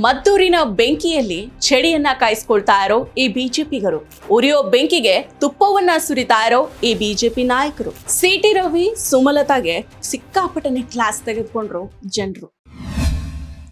ಮದ್ದೂರಿನ ಬೆಂಕಿಯಲ್ಲಿ ಚಳಿಯನ್ನ ಕಾಯಿಸ್ಕೊಳ್ತಾ ಇರೋ ಈ ಬಿಜೆಪಿಗರು. ಉರಿಯೋ ಬೆಂಕಿಗೆ ತುಪ್ಪವನ್ನ ಸುರಿತಾ ಇರೋ ಈ ಬಿಜೆಪಿ ನಾಯಕರು. ಸಿಟಿ ರವಿ ಸುಮಲತಾಗೆ ಸಿಕ್ಕಾಪಟ್ಟನೆ ಕ್ಲಾಸ್ ತೆಗೆದುಕೊಂಡ್ರು ಜನರು.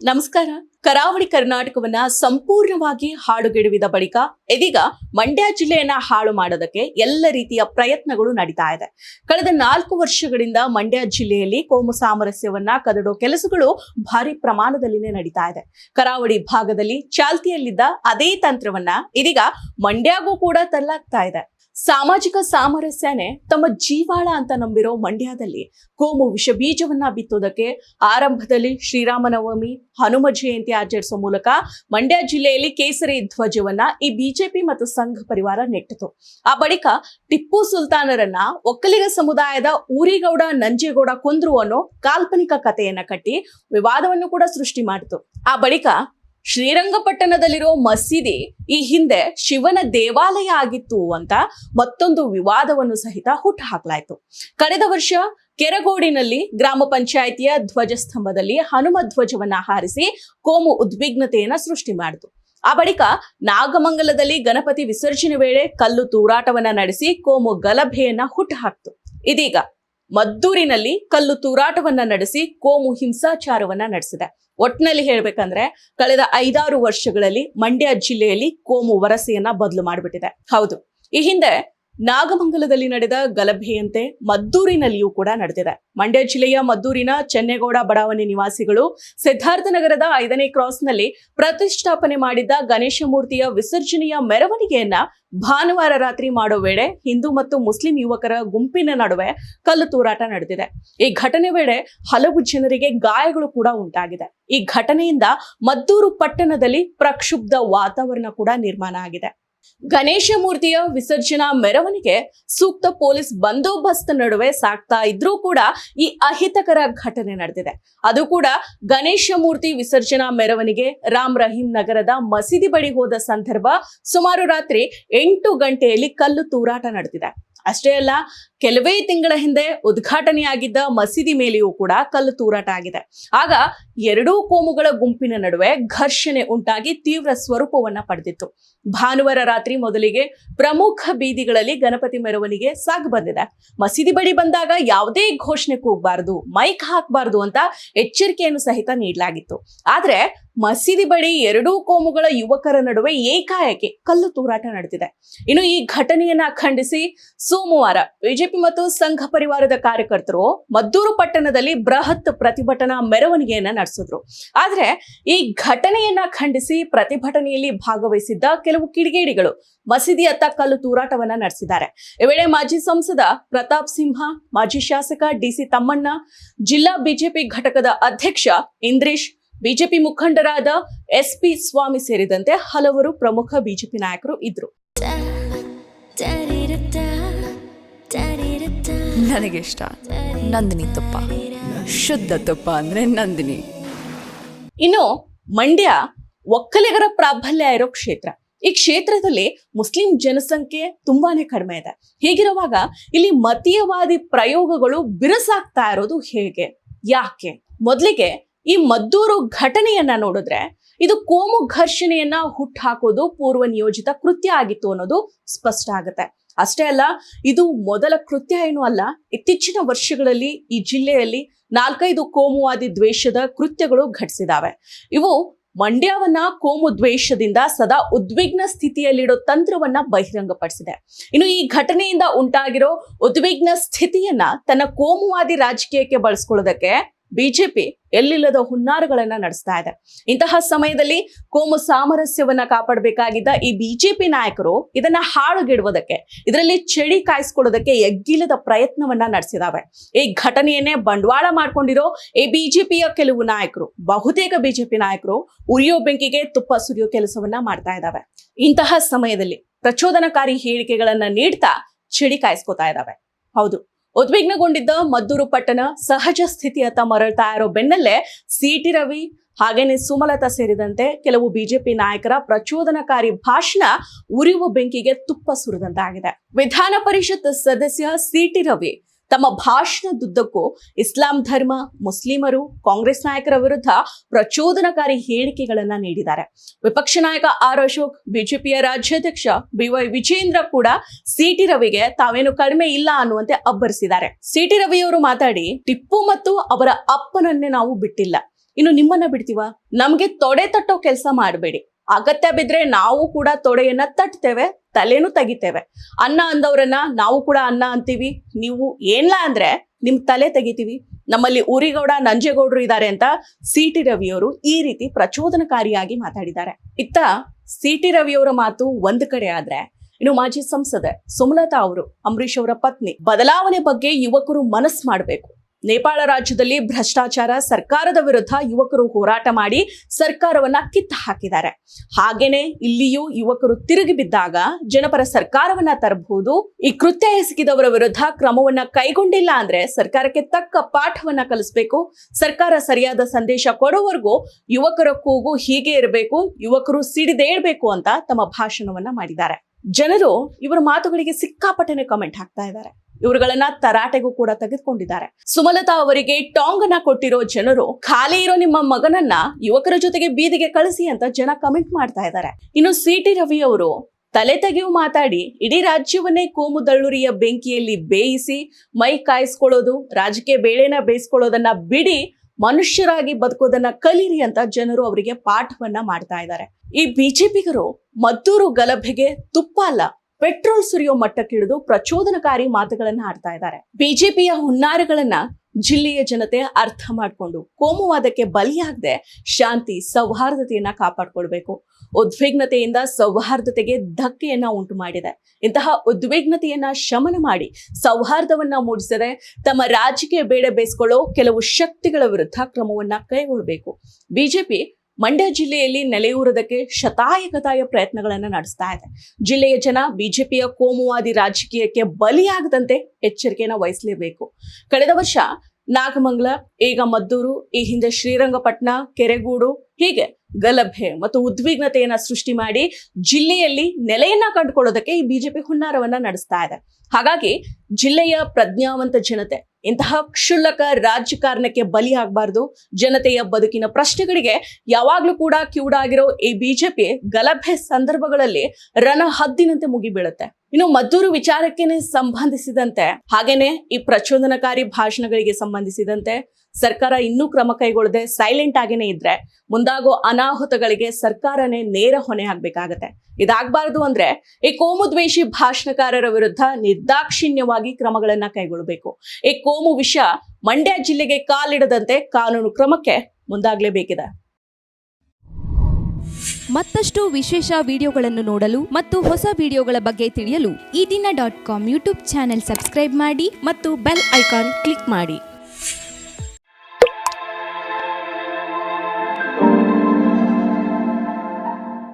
ನಮಸ್ಕಾರ. ಕರಾವಳಿ ಕರ್ನಾಟಕವನ್ನ ಸಂಪೂರ್ಣವಾಗಿ ಹಾಡುಗೆಡುವಿದ ಬಳಿಕ ಇದೀಗ ಮಂಡ್ಯ ಜಿಲ್ಲೆಯನ್ನ ಹಾಳು ಮಾಡೋದಕ್ಕೆ ಎಲ್ಲ ರೀತಿಯ ಪ್ರಯತ್ನಗಳು ನಡೀತಾ ಇದೆ. ಕಳೆದ ನಾಲ್ಕು ವರ್ಷಗಳಿಂದ ಮಂಡ್ಯ ಜಿಲ್ಲೆಯಲ್ಲಿ ಕೋಮು ಸಾಮರಸ್ಯವನ್ನ ಕದಡೋ ಕೆಲಸಗಳು ಭಾರಿ ಪ್ರಮಾಣದಲ್ಲಿನೇ ನಡೀತಾ ಇದೆ. ಕರಾವಳಿ ಭಾಗದಲ್ಲಿ ಚಾಲ್ತಿಯಲ್ಲಿದ್ದ ಅದೇ ತಂತ್ರವನ್ನ ಇದೀಗ ಮಂಡ್ಯಗೂ ಕೂಡ ತಲ್ಲಾಗ್ತಾ ಇದೆ. ಸಾಮಾಜಿಕ ಸಾಮರಸ್ಯನೇ ತಮ್ಮ ಜೀವಾಳ ಅಂತ ನಂಬಿರೋ ಮಂಡ್ಯದಲ್ಲಿ ಕೋಮು ವಿಷ ಬೀಜವನ್ನ ಬಿತ್ತೋದಕ್ಕೆ ಆರಂಭದಲ್ಲಿ ಶ್ರೀರಾಮನವಮಿ, ಹನುಮ ಜಯಂತಿ ಆಚರಿಸೋ ಮೂಲಕ ಮಂಡ್ಯ ಜಿಲ್ಲೆಯಲ್ಲಿ ಕೇಸರಿ ಧ್ವಜವನ್ನ ಈ ಬಿಜೆಪಿ ಮತ್ತು ಸಂಘ ಪರಿವಾರ ನೆಟ್ಟಿತು. ಆ ಬಳಿಕ ಟಿಪ್ಪು ಸುಲ್ತಾನರನ್ನ ಒಕ್ಕಲಿಗ ಸಮುದಾಯದ ಊರಿಗೌಡ ನಂಜೇಗೌಡ ಕೊಂದ್ರು ಅನ್ನೋ ಕಾಲ್ಪನಿಕ ಕಥೆಯನ್ನ ಕಟ್ಟಿ ವಿವಾದವನ್ನು ಕೂಡ ಸೃಷ್ಟಿ ಮಾಡಿತು. ಆ ಬಳಿಕ ಶ್ರೀರಂಗಪಟ್ಟಣದಲ್ಲಿರೋ ಮಸೀದಿ ಈ ಹಿಂದೆ ಶಿವನ ದೇವಾಲಯ ಆಗಿತ್ತು ಅಂತ ಮತ್ತೊಂದು ವಿವಾದವನ್ನು ಸಹಿತ ಹುಟ್ಟು ಹಾಕಲಾಯಿತು ಕಳೆದ ವರ್ಷ ಕೆರಗೋಡಿನಲ್ಲಿ ಗ್ರಾಮ ಪಂಚಾಯಿತಿಯ ಧ್ವಜಸ್ತಂಭದಲ್ಲಿ ಹನುಮ ಧ್ವಜವನ್ನ ಹಾರಿಸಿ ಕೋಮು ಉದ್ವಿಗ್ನತೆಯನ್ನ ಸೃಷ್ಟಿ ಮಾಡಿತು. ಆ ಬಳಿಕ ನಾಗಮಂಗಲದಲ್ಲಿ ಗಣಪತಿ ವಿಸರ್ಜನೆ ವೇಳೆ ಕಲ್ಲು ತೂರಾಟವನ್ನ ನಡೆಸಿ ಕೋಮು ಗಲಭೆಯನ್ನ ಹುಟ್ಟುಹಾಕ್ತು. ಇದೀಗ ಮದ್ದೂರಿನಲ್ಲಿ ಕಲ್ಲು ತೂರಾಟವನ್ನ ನಡೆಸಿ ಕೋಮು ಹಿಂಸಾಚಾರವನ್ನ ನಡೆಸಿದೆ. ಒಟ್ಟಿನಲ್ಲಿ ಹೇಳ್ಬೇಕಂದ್ರೆ ಕಳೆದ ಐದಾರು ವರ್ಷಗಳಲ್ಲಿ ಮಂಡ್ಯ ಜಿಲ್ಲೆಯಲ್ಲಿ ಕೋಮು ವರಸೆಯನ್ನ ಬದಲು ಮಾಡಿಬಿಟ್ಟಿದೆ. ಹೌದು. ಈ ಹಿಂದೆ ನಾಗಮಂಗಲದಲ್ಲಿ ನಡೆದ ಗಲಭೆಯಂತೆ ಮದ್ದೂರಿನಲ್ಲಿಯೂ ಕೂಡ ನಡೆದಿದೆ. ಮಂಡ್ಯ ಜಿಲ್ಲೆಯ ಮದ್ದೂರಿನ ಚೆನ್ನೇಗೌಡ ಬಡಾವಣೆ ನಿವಾಸಿಗಳು ಸಿದ್ಧಾರ್ಥನಗರದ ಐದನೇ ಕ್ರಾಸ್ನಲ್ಲಿ ಪ್ರತಿಷ್ಠಾಪನೆ ಮಾಡಿದ್ದ ಗಣೇಶ ಮೂರ್ತಿಯ ವಿಸರ್ಜನೆಯ ಮೆರವಣಿಗೆಯನ್ನ ಭಾನುವಾರ ರಾತ್ರಿ ಮಾಡೋ ವೇಳೆ ಹಿಂದೂ ಮತ್ತು ಮುಸ್ಲಿಂ ಯುವಕರ ಗುಂಪಿನ ನಡುವೆ ಕಲ್ಲು ತೂರಾಟ ನಡೆದಿದೆ. ಈ ಘಟನೆ ವೇಳೆ ಹಲವು ಜನರಿಗೆ ಗಾಯಗಳು ಕೂಡ ಉಂಟಾಗಿದೆ. ಈ ಘಟನೆಯಿಂದ ಮದ್ದೂರು ಪಟ್ಟಣದಲ್ಲಿ ಪ್ರಕ್ಷುಬ್ಧ ವಾತಾವರಣ ಕೂಡ ನಿರ್ಮಾಣ ಆಗಿದೆ. ಗಣೇಶ ಮೂರ್ತಿಯ ವಿಸರ್ಜನಾ ಮೆರವಣಿಗೆ ಸೂಕ್ತ ಪೊಲೀಸ್ ಬಂದೋಬಸ್ತ್ ನಡುವೆ ಸಾಕ್ತಾ ಇದ್ರೂ ಕೂಡ ಈ ಅಹಿತಕರ ಘಟನೆ ನಡೆದಿದೆ. ಅದು ಕೂಡ ಗಣೇಶ ಮೂರ್ತಿ ವಿಸರ್ಜನಾ ಮೆರವಣಿಗೆ ರಾಮ್ ರಹೀಂ ನಗರದ ಮಸೀದಿ ಬಳಿ ಹೋದ ಸಂದರ್ಭ ಸುಮಾರು ರಾತ್ರಿ ಎಂಟು ಗಂಟೆಯಲ್ಲಿ ಕಲ್ಲು ತೂರಾಟ ನಡೆದಿದೆ. ಅಷ್ಟೇ ಅಲ್ಲ ಕೆಲವೇ ತಿಂಗಳ ಹಿಂದೆ ಉದ್ಘಾಟನೆಯಾಗಿದ್ದ ಮಸೀದಿ ಮೇಲೆಯೂ ಕೂಡ ಕಲ್ಲು ತೂರಾಟ ಆಗಿದೆ. ಆಗ ಎರಡೂ ಕೋಮುಗಳ ಗುಂಪಿನ ನಡುವೆ ಘರ್ಷಣೆ ಉಂಟಾಗಿ ತೀವ್ರ ಸ್ವರೂಪವನ್ನ ಪಡೆದಿತ್ತು. ಭಾನುವಾರ ರಾತ್ರಿ ಮೊದಲಿಗೆ ಪ್ರಮುಖ ಬೀದಿಗಳಲ್ಲಿ ಗಣಪತಿ ಮೆರವಣಿಗೆ ಸಾಗು ಬಂದಿದೆ. ಮಸೀದಿ ಬಳಿ ಬಂದಾಗ ಯಾವುದೇ ಘೋಷಣೆ ಕೂಗಬಾರದು, ಮೈಕ್ ಹಾಕಬಾರದು ಅಂತ ಎಚ್ಚರಿಕೆಯನ್ನು ಸಹಿತ ನೀಡಲಾಗಿತ್ತು. ಆದ್ರೆ ಮಸೀದಿ ಬಳಿ ಎರಡೂ ಕೋಮುಗಳ ಯುವಕರ ನಡುವೆ ಏಕಾಏಕಿ ಕಲ್ಲು ತೂರಾಟ ನಡೆದಿದೆ. ಇನ್ನು ಈ ಘಟನೆಯನ್ನ ಖಂಡಿಸಿ ಸೋಮವಾರ ಬಿಜೆಪಿ ಮತ್ತು ಸಂಘ ಪರಿವಾರದ ಕಾರ್ಯಕರ್ತರು ಮದ್ದೂರು ಪಟ್ಟಣದಲ್ಲಿ ಬೃಹತ್ ಪ್ರತಿಭಟನಾ ಮೆರವಣಿಗೆಯನ್ನ ನಡೆಸಿದ್ರು. ಆದ್ರೆ ಈ ಘಟನೆಯನ್ನ ಖಂಡಿಸಿ ಪ್ರತಿಭಟನೆಯಲ್ಲಿ ಭಾಗವಹಿಸಿದ್ದ ಕೆಲವು ಕಿಡಿಗೇಡಿಗಳು ಮಸೀದಿಯತ್ತ ಕಲ್ಲು ತೂರಾಟವನ್ನ ನಡೆಸಿದ್ದಾರೆ. ಈ ವೇಳೆ ಮಾಜಿ ಸಂಸದ ಪ್ರತಾಪ್ ಸಿಂಹ, ಮಾಜಿ ಶಾಸಕ ಡಿಸಿ ತಮ್ಮಣ್ಣ, ಜಿಲ್ಲಾ ಬಿಜೆಪಿ ಘಟಕದ ಅಧ್ಯಕ್ಷ ಇಂದ್ರೇಶ್ ಬಿಜೆಪಿ ಮುಖಂಡರಾದ ಎಸ್ ಪಿ ಸ್ವಾಮಿ ಸೇರಿದಂತೆ ಹಲವರು ಪ್ರಮುಖ ಬಿಜೆಪಿ ನಾಯಕರು ಇದ್ರು ನನಗೆ ಇಷ್ಟ ನಂದಿನಿ ತುಪ್ಪ. ಶುದ್ಧ ತುಪ್ಪ ಅಂದ್ರೆ ನಂದಿನಿ. ಇನ್ನು ಮಂಡ್ಯ ಒಕ್ಕಲಿಗರ ಪ್ರಾಬಲ್ಯ ಇರೋ ಕ್ಷೇತ್ರ. ಈ ಕ್ಷೇತ್ರದಲ್ಲಿ ಮುಸ್ಲಿಂ ಜನಸಂಖ್ಯೆ ತುಂಬಾನೇ ಕಡಿಮೆ ಇದೆ. ಹೀಗಿರುವಾಗ ಇಲ್ಲಿ ಮತೀಯವಾದಿ ಪ್ರಯೋಗಗಳು ಬಿರುಸಾಗ್ತಾ ಇರೋದು ಹೇಗೆ? ಯಾಕೆ? ಮೊದಲಿಗೆ ಈ ಮದ್ದೂರು ಘಟನೆಯನ್ನ ನೋಡಿದ್ರೆ ಇದು ಕೋಮು ಘರ್ಷಣೆಯನ್ನ ಹುಟ್ಟಾಕೋದು ಪೂರ್ವ ನಿಯೋಜಿತ ಕೃತ್ಯ ಆಗಿತ್ತು ಅನ್ನೋದು ಸ್ಪಷ್ಟ ಆಗುತ್ತೆ. ಅಷ್ಟೇ ಅಲ್ಲ, ಇದು ಮೊದಲ ಕೃತ್ಯ ಏನೂ ಅಲ್ಲ, ಇತ್ತೀಚಿನ ವರ್ಷಗಳಲ್ಲಿ ಈ ಜಿಲ್ಲೆಯಲ್ಲಿ ನಾಲ್ಕೈದು ಕೋಮುವಾದಿ ದ್ವೇಷದ ಕೃತ್ಯಗಳು ಘಟಿಸಿದಾವೆ. ಇವು ಮಂಡ್ಯವನ್ನ ಕೋಮು ದ್ವೇಷದಿಂದ ಸದಾ ಉದ್ವಿಗ್ನ ಸ್ಥಿತಿಯಲ್ಲಿಡೋ ತಂತ್ರವನ್ನ ಬಹಿರಂಗಪಡಿಸಿದೆ. ಇನ್ನು ಈ ಘಟನೆಯಿಂದ ಉಂಟಾಗಿರೋ ಉದ್ವಿಗ್ನ ಸ್ಥಿತಿಯನ್ನ ತನ್ನ ಕೋಮುವಾದಿ ರಾಜಕೀಯಕ್ಕೆ ಬಳಸ್ಕೊಳ್ಳೋದಕ್ಕೆ ಬಿಜೆಪಿ ಎಲ್ಲಿಲ್ಲದ ಹುನ್ನಾರಗಳನ್ನ ನಡೆಸ್ತಾ ಇದೆ. ಇಂತಹ ಸಮಯದಲ್ಲಿ ಕೋಮು ಸಾಮರಸ್ಯವನ್ನ ಕಾಪಾಡಬೇಕಾಗಿದ್ದ ಈ ಬಿಜೆಪಿ ನಾಯಕರು ಇದನ್ನ ಹಾಳುಗೆಡುವುದಕ್ಕೆ, ಇದರಲ್ಲಿ ಚಳಿ ಕಾಯಿಸ್ಕೊಳ್ಳೋದಕ್ಕೆ ಎಗ್ಗಿಲ್ಲದ ಪ್ರಯತ್ನವನ್ನ ನಡೆಸಿದಾವೆ. ಈ ಘಟನೆಯನ್ನೇ ಬಂಡವಾಳ ಮಾಡ್ಕೊಂಡಿರೋ ಈ ಬಿಜೆಪಿಯ ಕೆಲವು ನಾಯಕರು, ಬಹುತೇಕ ಬಿಜೆಪಿ ನಾಯಕರು ಉರಿಯೋ ಬೆಂಕಿಗೆ ತುಪ್ಪ ಸುರಿಯೋ ಕೆಲಸವನ್ನ ಮಾಡ್ತಾ ಇದ್ದಾವೆ ಇಂತಹ ಸಮಯದಲ್ಲಿ ಪ್ರಚೋದನಕಾರಿ ಹೇಳಿಕೆಗಳನ್ನ ನೀಡ್ತಾ ಚಳಿ ಕಾಯಿಸ್ಕೊತಾ ಇದ್ದಾವೆ ಹೌದು. ಉದ್ವಿಗ್ನಗೊಂಡಿದ್ದ ಮದ್ದೂರು ಪಟ್ಟಣ ಸಹಜ ಸ್ಥಿತಿಯತ್ತ ಮರಳ್ತಾ ಇರೋ ಬೆನ್ನಲ್ಲೇ ಸಿಟಿ ರವಿ ಹಾಗೇನೆ ಸುಮಲತಾ ಸೇರಿದಂತೆ ಕೆಲವು ಬಿಜೆಪಿ ನಾಯಕರ ಪ್ರಚೋದನಕಾರಿ ಭಾಷಣ ಉರಿವು ಬೆಂಕಿಗೆ ತುಪ್ಪ ಸುರಿದಂತಾಗಿದೆ. ವಿಧಾನ ಪರಿಷತ್ ಸದಸ್ಯ ಸಿಟಿ ರವಿ ತಮ್ಮ ಭಾಷಣದುದ್ದಕ್ಕೂ ಇಸ್ಲಾಂ ಧರ್ಮ, ಮುಸ್ಲಿಮರು, ಕಾಂಗ್ರೆಸ್ ನಾಯಕರ ವಿರುದ್ಧ ಪ್ರಚೋದನಕಾರಿ ಹೇಳಿಕೆಗಳನ್ನ ನೀಡಿದ್ದಾರೆ. ವಿಪಕ್ಷ ನಾಯಕ ಆರ್ ಅಶೋಕ್, ಬಿಜೆಪಿಯ ರಾಜ್ಯಾಧ್ಯಕ್ಷ ಬಿವೈ ವಿಜೇಂದ್ರ ಕೂಡ ಸಿಟಿ ರವಿಗೆ ತಾವೇನು ಕಡಿಮೆ ಇಲ್ಲ ಅನ್ನುವಂತೆ ಅಬ್ಬರಿಸಿದ್ದಾರೆ. ಸಿಟಿ ರವಿಯವರು ಮಾತಾಡಿ, ಟಿಪ್ಪು ಮತ್ತು ಅವರ ಅಪ್ಪನನ್ನೇ ನಾವು ಬಿಟ್ಟಿಲ್ಲ. ಇನ್ನು ನಿಮ್ಮನ್ನ ಬಿಡ್ತೀವ? ನಮ್ಗೆ ತೊಡೆ ತಟ್ಟೋ ಕೆಲಸ ಮಾಡಬೇಡಿ. ಅಗತ್ಯ ಬಿದ್ರೆ ನಾವು ಕೂಡ ತೊಡೆಯನ್ನ ತಟ್ತೇವೆ, ತಲೆನೂ ತೆಗಿತೇವೆ. ಅನ್ನ ಅಂದವ್ರನ್ನ ನಾವು ಕೂಡ ಅನ್ನ ಅಂತೀವಿ. ನೀವು ಏನ್ಲ ಅಂದ್ರೆ ನಿಮ್ ತಲೆ ತೆಗಿತೀವಿ. ನಮ್ಮಲ್ಲಿ ಉರಿಗೌಡ ನಂಜೇಗೌಡರು ಇದ್ದಾರೆ ಅಂತ ಸಿ ಟಿ ರವಿಯವರು ಈ ರೀತಿ ಪ್ರಚೋದನಕಾರಿಯಾಗಿ ಮಾತಾಡಿದ್ದಾರೆ. ಇತ್ತ ಸಿ ಟಿ ರವಿಯವರ ಮಾತು ಒಂದು ಕಡೆ ಆದ್ರೆ, ಇನ್ನು ಮಾಜಿ ಸಂಸದೆ ಸುಮಲತಾ ಅವರು ಅಂಬರೀಶ್ ಅವರ ಪತ್ನಿ, ಬದಲಾವಣೆ ಬಗ್ಗೆ ಯುವಕರು ಮನಸ್ಸು ಮಾಡಬೇಕು. ನೇಪಾಳ ರಾಜ್ಯದಲ್ಲಿ ಭ್ರಷ್ಟಾಚಾರ, ಸರ್ಕಾರದ ವಿರುದ್ಧ ಯುವಕರು ಹೋರಾಟ ಮಾಡಿ ಸರ್ಕಾರವನ್ನ ಕಿತ್ತು ಹಾಕಿದ್ದಾರೆ. ಹಾಗೇನೆ ಇಲ್ಲಿಯೂ ಯುವಕರು ತಿರುಗಿ ಬಿದ್ದಾಗ ಜನಪರ ಸರ್ಕಾರವನ್ನ ತರಬಹುದು. ಈ ಕೃತ್ಯ ಎಸಗಿದವರ ವಿರುದ್ಧ ಕ್ರಮವನ್ನ ಕೈಗೊಂಡಿಲ್ಲ ಅಂದ್ರೆ ಸರ್ಕಾರಕ್ಕೆ ತಕ್ಕ ಪಾಠವನ್ನ ಕಲಿಸಬೇಕು. ಸರ್ಕಾರ ಸರಿಯಾದ ಸಂದೇಶ ಕೊಡುವವರೆಗೂ ಯುವಕರ ಕೂಗು ಹೀಗೆ ಇರಬೇಕು, ಯುವಕರು ಸಿಡಿದೇಳ್ಬೇಕು ಅಂತ ತಮ್ಮ ಭಾಷಣವನ್ನ ಮಾಡಿದ್ದಾರೆ. ಜನರು ಇವರ ಮಾತುಗಳಿಗೆ ಸಿಕ್ಕಾಪಟ್ಟನೆ ಕಮೆಂಟ್ ಹಾಕ್ತಾ ಇದ್ದಾರೆ. ಇವರುಗಳನ್ನ ತರಾಟೆಗೂ ಕೂಡ ತೆಗೆದುಕೊಂಡಿದ್ದಾರೆ. ಸುಮಲತಾ ಅವರಿಗೆ ಟಾಂಗ್ ಅನ್ನ ಕೊಟ್ಟಿರೋ ಜನರು ಖಾಲಿ ಇರೋ ನಿಮ್ಮ ಮಗನನ್ನ ಯುವಕರ ಜೊತೆಗೆ ಬೀದಿಗೆ ಕಳಿಸಿ ಅಂತ ಜನ ಕಮೆಂಟ್ ಮಾಡ್ತಾ ಇದ್ದಾರೆ. ಇನ್ನು ಸಿ ಟಿ ರವಿ ಅವರು ತಲೆ ತೆಗೆಯು ಮಾತಾಡಿ ಇಡೀ ರಾಜ್ಯವನ್ನೇ ಕೋಮು ದಳ್ಳುರಿಯ ಬೆಂಕಿಯಲ್ಲಿ ಬೇಯಿಸಿ ಮೈ ಕಾಯಿಸ್ಕೊಳ್ಳೋದು, ರಾಜಕೀಯ ಬೇಳೆನ ಬೇಯಿಸ್ಕೊಳ್ಳೋದನ್ನ ಬಿಡಿ, ಮನುಷ್ಯರಾಗಿ ಬದುಕೋದನ್ನ ಕಲೀರಿ ಅಂತ ಜನರು ಅವರಿಗೆ ಪಾಠವನ್ನ ಮಾಡ್ತಾ ಇದ್ದಾರೆ. ಈ ಬಿಜೆಪಿಗರು ಮದ್ದೂರು ಗಲಭೆಗೆ ತುಪ್ಪ ಅಲ್ಲ. ಪೆಟ್ರೋಲ್ ಸುರಿಯೋ ಮಟ್ಟಕ್ಕಿಳಿದು ಪ್ರಚೋದನಕಾರಿ ಮಾತುಗಳನ್ನ ಆಡ್ತಾ ಇದ್ದಾರೆ. ಬಿಜೆಪಿಯ ಹುನ್ನಾರಗಳನ್ನ ಜಿಲ್ಲೆಯ ಜನತೆ ಅರ್ಥ ಮಾಡಿಕೊಂಡು ಕೋಮುವಾದಕ್ಕೆ ಬಲಿಯಾಗದೆ ಶಾಂತಿ, ಸೌಹಾರ್ದತೆಯನ್ನ ಕಾಪಾಡ್ಕೊಳ್ಬೇಕು. ಉದ್ವಿಗ್ನತೆಯಿಂದ ಸೌಹಾರ್ದತೆಗೆ ಧಕ್ಕೆಯನ್ನ ಉಂಟು ಮಾಡಿದೆ. ಇಂತಹ ಉದ್ವಿಗ್ನತೆಯನ್ನ ಶಮನ ಮಾಡಿ ಸೌಹಾರ್ದವನ್ನ ಮೂಡಿಸದೆ ತಮ್ಮ ರಾಜಕೀಯ ಬೇಡ ಬೇಸ್ಕೊಳ್ಳೋ ಕೆಲವು ಶಕ್ತಿಗಳ ವಿರುದ್ಧ ಕ್ರಮವನ್ನ ಕೈಗೊಳ್ಳಬೇಕು. ಬಿಜೆಪಿ ಮಂಡ್ಯ ಜಿಲ್ಲೆಯಲ್ಲಿ ನೆಲೆಯೂರೋದಕ್ಕೆ ಶತಾಯಗತಾಯ ಪ್ರಯತ್ನಗಳನ್ನು ನಡೆಸ್ತಾ ಇದೆ. ಜಿಲ್ಲೆಯ ಜನ ಬಿಜೆಪಿಯ ಕೋಮುವಾದಿ ರಾಜಕೀಯಕ್ಕೆ ಬಲಿಯಾಗದಂತೆ ಎಚ್ಚರಿಕೆಯನ್ನು ವಹಿಸಲೇಬೇಕು. ಕಳೆದ ವರ್ಷ ನಾಗಮಂಗಲ, ಈಗ ಮದ್ದೂರು, ಈ ಹಿಂದೆ ಶ್ರೀರಂಗಪಟ್ಟಣ, ಕೆರೆಗೂಡು ಹೀಗೆ ಗಲಭೆ ಮತ್ತು ಉದ್ವಿಗ್ನತೆಯನ್ನ ಸೃಷ್ಟಿ ಮಾಡಿ ಜಿಲ್ಲೆಯಲ್ಲಿ ನೆಲೆಯನ್ನ ಕಂಡುಕೊಳ್ಳೋದಕ್ಕೆ ಈ ಬಿಜೆಪಿ ಹುನ್ನಾರವನ್ನ ನಡೆಸ್ತಾ ಇದೆ. ಹಾಗಾಗಿ ಜಿಲ್ಲೆಯ ಪ್ರಜ್ಞಾವಂತ ಜನತೆ, ಇಂತಹ ಕ್ಷುಲ್ಲಕ ರಾಜಕಾರಣಕ್ಕೆ ಬಲಿಯಾಗಬಾರ್ದು ಜನತೆಯ ಬದುಕಿನ ಪ್ರಶ್ನೆಗಳಿಗೆ ಯಾವಾಗ್ಲೂ ಕೂಡ ಕ್ಯೂಡಾಗಿರೋ ಈ ಬಿಜೆಪಿ ಗಲಭೆ ಸಂದರ್ಭಗಳಲ್ಲಿ ರಣ ಹದ್ದಿನಂತೆ ಮುಗಿಬೀಳುತ್ತೆ. ಇನ್ನು ಮದ್ದೂರು ವಿಚಾರಕ್ಕೆ ಸಂಬಂಧಿಸಿದಂತೆ, ಹಾಗೇನೆ ಈ ಪ್ರಚೋದನಕಾರಿ ಭಾಷಣಗಳಿಗೆ ಸಂಬಂಧಿಸಿದಂತೆ ಸರ್ಕಾರ ಇನ್ನೂ ಕ್ರಮ ಕೈಗೊಳ್ಳದೆ ಸೈಲೆಂಟ್ ಆಗೇನೆ ಇದ್ರೆ ಮುಂದಾಗೋ ಅನಾಹುತಗಳಿಗೆ ಸರ್ಕಾರನೇ ನೇರ ಹೊಣೆ ಆಗ್ಬೇಕಾಗತ್ತೆ. ಇದಾಗಬಾರದು ಅಂದ್ರೆ ಈ ಕೋಮುದ್ವೇಷಿ ಭಾಷಣಕಾರರ ವಿರುದ್ಧ ನಿರ್ದಾಕ್ಷಿಣ್ಯವಾಗಿ ಕ್ರಮಗಳನ್ನ ಕೈಗೊಳ್ಳಬೇಕು. ಈ ಕೋಮು ವಿಷ ಮಂಡ್ಯ ಜಿಲ್ಲೆಗೆ ಕಾಲಿಡದಂತೆ ಕಾನೂನು ಕ್ರಮಕ್ಕೆ ಮುಂದಾಗಲೇಬೇಕಿದೆ. ಮತ್ತಷ್ಟು ವಿಶೇಷ ವಿಡಿಯೋಗಳನ್ನು ನೋಡಲು ಮತ್ತು ಹೊಸ ವಿಡಿಯೋಗಳ ಬಗ್ಗೆ ತಿಳಿಯಲು ಈ ದಿನ dot com YouTube channel subscribe ಮಾಡಿ ಮತ್ತು ಬೆಲ್ ಐಕಾನ್ ಕ್ಲಿಕ್ ಮಾಡಿ.